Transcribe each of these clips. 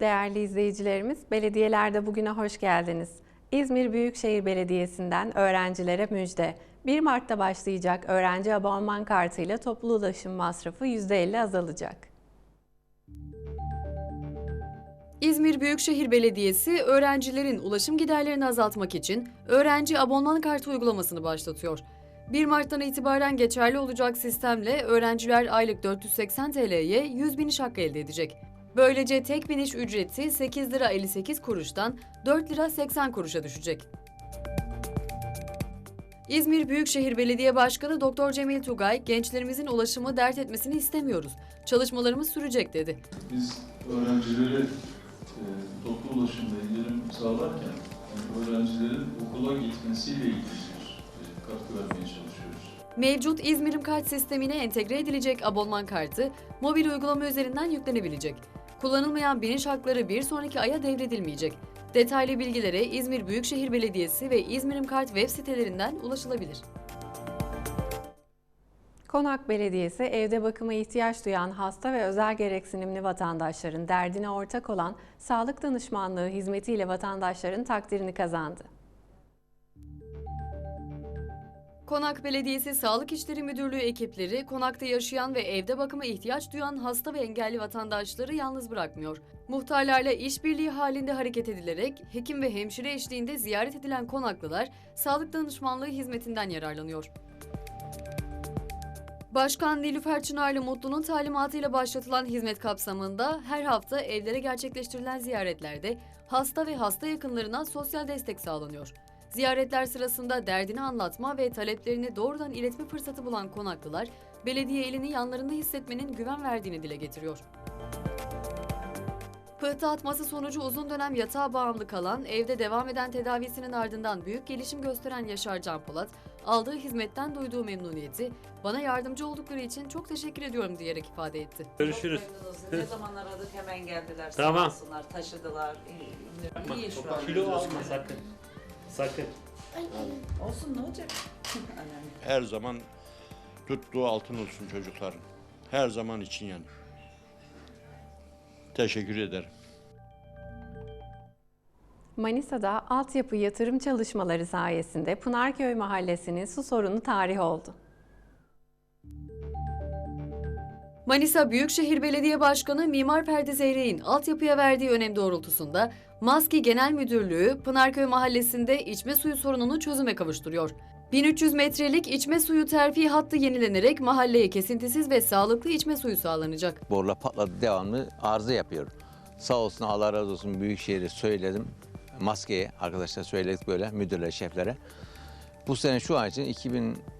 Değerli izleyicilerimiz, belediyelerde bugüne hoş geldiniz. İzmir Büyükşehir Belediyesi'nden öğrencilere müjde. 1 Mart'ta başlayacak öğrenci abonman kartıyla toplu ulaşım masrafı %50 azalacak. İzmir Büyükşehir Belediyesi öğrencilerin ulaşım giderlerini azaltmak için öğrenci abonman kartı uygulamasını başlatıyor. 1 Mart'tan itibaren geçerli olacak sistemle öğrenciler aylık 480 TL'ye 100 biniş hakkı elde edecek. Böylece tek biniş ücreti 8 lira 58 kuruştan 4 lira 80 kuruşa düşecek. İzmir Büyükşehir Belediye Başkanı Doktor Cemil Tugay, gençlerimizin ulaşımı dert etmesini istemiyoruz. Çalışmalarımız sürecek dedi. Biz öğrencilere e, toplu ulaşımda indirim sağlarken yani öğrencilerin okula gitmesiyle ilgili bir katkı vermeye çalışıyoruz. Mevcut İzmir'im kart sistemine entegre edilecek abonman kartı mobil uygulama üzerinden yüklenebilecek. Kullanılmayan biniş hakları bir sonraki aya devredilmeyecek. Detaylı bilgilere İzmir Büyükşehir Belediyesi ve İzmir'im kart web sitelerinden ulaşılabilir. Konak Belediyesi evde bakıma ihtiyaç duyan hasta ve özel gereksinimli vatandaşların derdine ortak olan sağlık danışmanlığı hizmetiyle vatandaşların takdirini kazandı. Konak Belediyesi Sağlık İşleri Müdürlüğü ekipleri konakta yaşayan ve evde bakıma ihtiyaç duyan hasta ve engelli vatandaşları yalnız bırakmıyor. Muhtarlarla işbirliği halinde hareket edilerek hekim ve hemşire eşliğinde ziyaret edilen konaklılar sağlık danışmanlığı hizmetinden yararlanıyor. Başkan Nilüfer Çınarlı Mutlu'nun talimatıyla başlatılan hizmet kapsamında her hafta evlere gerçekleştirilen ziyaretlerde hasta ve hasta yakınlarına sosyal destek sağlanıyor. Ziyaretler sırasında derdini anlatma ve taleplerini doğrudan iletme fırsatı bulan konaklılar, belediye elini yanlarında hissetmenin güven verdiğini dile getiriyor. Pıhtı atması sonucu uzun dönem yatağa bağımlı kalan, evde devam eden tedavisinin ardından büyük gelişim gösteren Yaşar Can Polat, aldığı hizmetten duyduğu memnuniyeti, bana yardımcı oldukları için çok teşekkür ediyorum diyerek ifade etti. Görüşürüz. Ne zaman aradık hemen geldiler. Tamam. Taşıdılar. İyi, iyi şu an. Kilo alma sakın. Sakın. Olsun ne olacak? Her zaman tuttuğu altın olsun çocukların. Her zaman için yani. Teşekkür ederim. Manisa'da altyapı yatırım çalışmaları sayesinde Pınarköy Mahallesi'nin su sorunu tarih oldu. Manisa Büyükşehir Belediye Başkanı Mimar Ferdi Zeyrek'in altyapıya verdiği önem doğrultusunda Maski Genel Müdürlüğü Pınarköy Mahallesi'nde içme suyu sorununu çözüme kavuşturuyor. 1300 metrelik içme suyu terfi hattı yenilenerek mahalleye kesintisiz ve sağlıklı içme suyu sağlanacak. Borular patladı devamlı arıza yapıyor. Sağ olsun Allah razı olsun Büyükşehir'e söyledim. Maskeye arkadaşlar söyledik böyle müdürlere, şeflere. Bu sene şu an için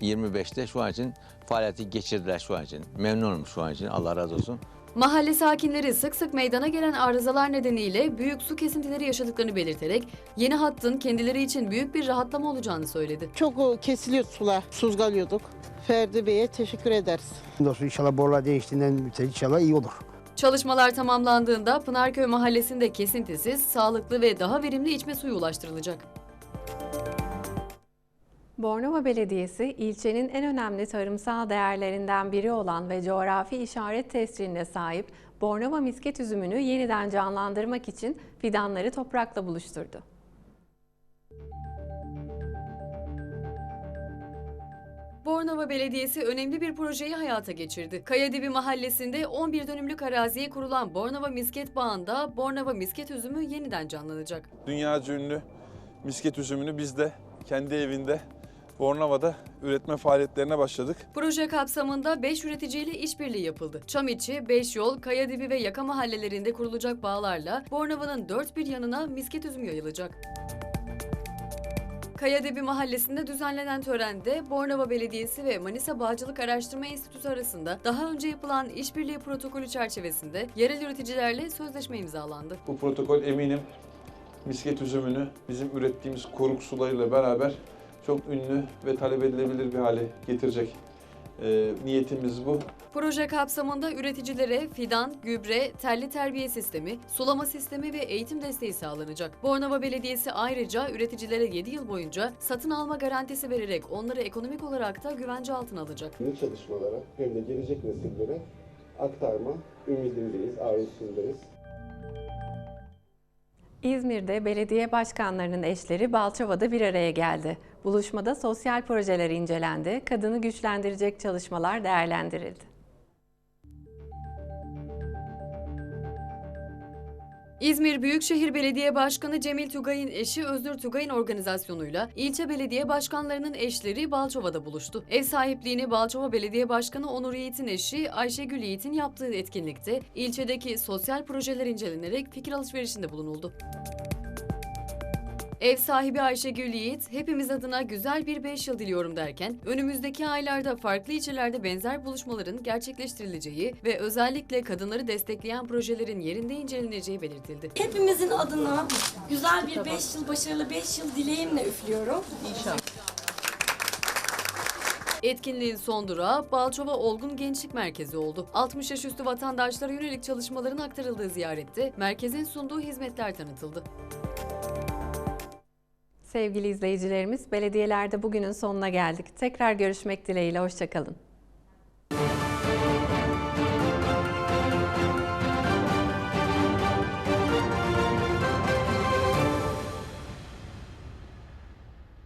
2025'te şu an için faaliyeti geçirdiler şu an için. Memnunum şu an için Allah razı olsun. Mahalle sakinleri sık sık meydana gelen arızalar nedeniyle büyük su kesintileri yaşadıklarını belirterek yeni hattın kendileri için büyük bir rahatlama olacağını söyledi. Çok o, kesiliyor sular. Suzgalıyorduk. Ferdi Bey'e teşekkür ederiz. Ondan inşallah borular değiştiğinden inşallah iyi olur. Çalışmalar tamamlandığında Pınarköy Mahallesi'nde kesintisiz, sağlıklı ve daha verimli içme suyu ulaştırılacak. Bornova Belediyesi, ilçenin en önemli tarımsal değerlerinden biri olan ve coğrafi işaret tescilline sahip Bornova misket üzümünü yeniden canlandırmak için fidanları toprakla buluşturdu. Bornova Belediyesi önemli bir projeyi hayata geçirdi. Kayadibi Mahallesi'nde 11 dönümlük araziye kurulan Bornova Misket Bağı'nda Bornova Misket üzümü yeniden canlanacak. Dünyaca ünlü misket üzümünü biz de kendi evinde Bornova'da üretme faaliyetlerine başladık. Proje kapsamında 5 üreticiyle işbirliği yapıldı. Çamiçi, Beşyol, Kayadibi ve Yaka mahallelerinde kurulacak bağlarla Bornova'nın dört bir yanına misket üzümü yayılacak. Kayadibi Mahallesi'nde düzenlenen törende Bornova Belediyesi ve Manisa Bağcılık Araştırma Enstitüsü arasında daha önce yapılan işbirliği protokolü çerçevesinde yerel üreticilerle sözleşme imzalandı. Bu protokol eminim misket üzümünü bizim ürettiğimiz koruk sularıyla beraber çok ünlü ve talep edilebilir bir hale getirecek. Ee, niyetimiz bu. Proje kapsamında üreticilere fidan, gübre, telli terbiye sistemi, sulama sistemi ve eğitim desteği sağlanacak. Bornova Belediyesi ayrıca üreticilere 7 yıl boyunca satın alma garantisi vererek onları ekonomik olarak da güvence altına alacak. yeni çalışmalara hem de gelecek nesillere aktarma ümidindeyiz, arzusundayız. İzmir'de belediye başkanlarının eşleri Balçova'da bir araya geldi. Buluşmada sosyal projeler incelendi, kadını güçlendirecek çalışmalar değerlendirildi. İzmir Büyükşehir Belediye Başkanı Cemil Tugay'ın eşi Özgür Tugay'ın organizasyonuyla ilçe belediye başkanlarının eşleri Balçova'da buluştu. Ev sahipliğini Balçova Belediye Başkanı Onur Yiğit'in eşi Ayşegül Yiğit'in yaptığı etkinlikte ilçedeki sosyal projeler incelenerek fikir alışverişinde bulunuldu. Ev sahibi Ayşegül Yiğit, hepimiz adına güzel bir 5 yıl diliyorum derken, önümüzdeki aylarda farklı ilçelerde benzer buluşmaların gerçekleştirileceği ve özellikle kadınları destekleyen projelerin yerinde inceleneceği belirtildi. Hepimizin adına güzel bir 5 yıl, başarılı 5 yıl dileğimle üflüyorum. Etkinliğin son durağı Balçova Olgun Gençlik Merkezi oldu. 60 yaş üstü vatandaşlara yönelik çalışmaların aktarıldığı ziyarette merkezin sunduğu hizmetler tanıtıldı. Sevgili izleyicilerimiz, belediyelerde bugünün sonuna geldik. Tekrar görüşmek dileğiyle, hoşçakalın.